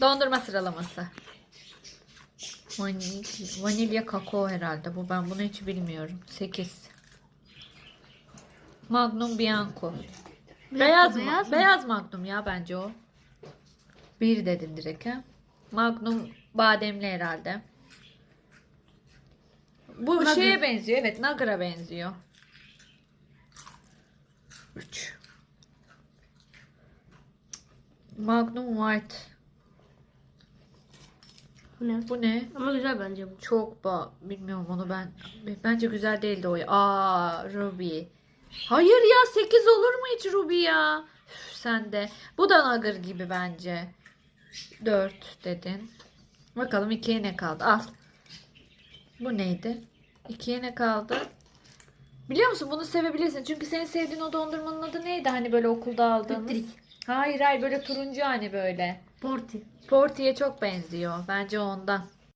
Dondurma sıralaması. Vanilya, vanilya kakao herhalde bu. Ben bunu hiç bilmiyorum. 8. Magnum Bianco. Beyaz, mı? beyaz Beyaz, mı? Magnum ya bence o. Bir dedin direkt ha. Magnum bademli herhalde. Bu Nugget. şeye benziyor. Evet Nugget'a benziyor. 3. Magnum White. Bu ne? Bu ne? Ama güzel bence bu. Çok ba bilmiyorum onu ben. Bence güzel değildi o. ya. Aa Ruby. Hayır ya 8 olur mu hiç Ruby ya? Üf, sen de. Bu da Nugger gibi bence. 4 dedin. Bakalım 2'ye ne kaldı? Al. Bu neydi? 2'ye ne kaldı? Biliyor musun bunu sevebilirsin. Çünkü senin sevdiğin o dondurmanın adı neydi? Hani böyle okulda aldığımız. Pıtrik. Hayır hayır böyle turuncu hani böyle. Porti. Porti'ye çok benziyor. Bence ondan.